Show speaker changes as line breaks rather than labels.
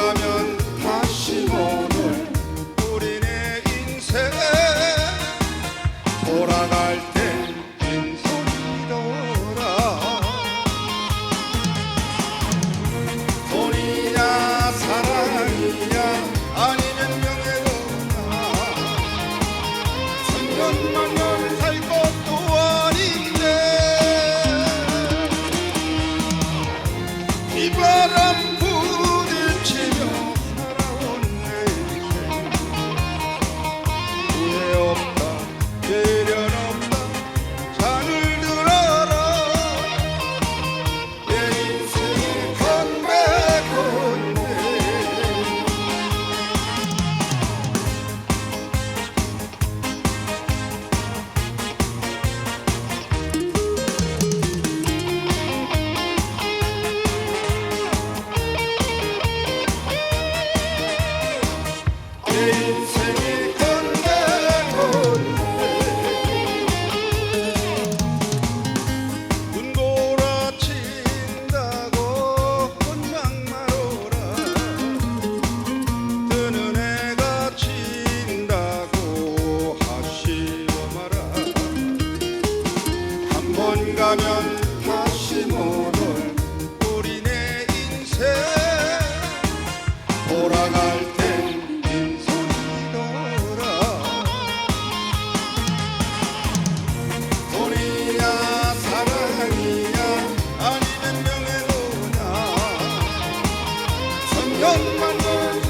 가면 다시 오늘 우리네 인생 돌아갈 때 빈손이더라. 돈이냐 사랑이냐 아니면 명예로나. 천년만 년살 것도 아닌데. 이바람 young man.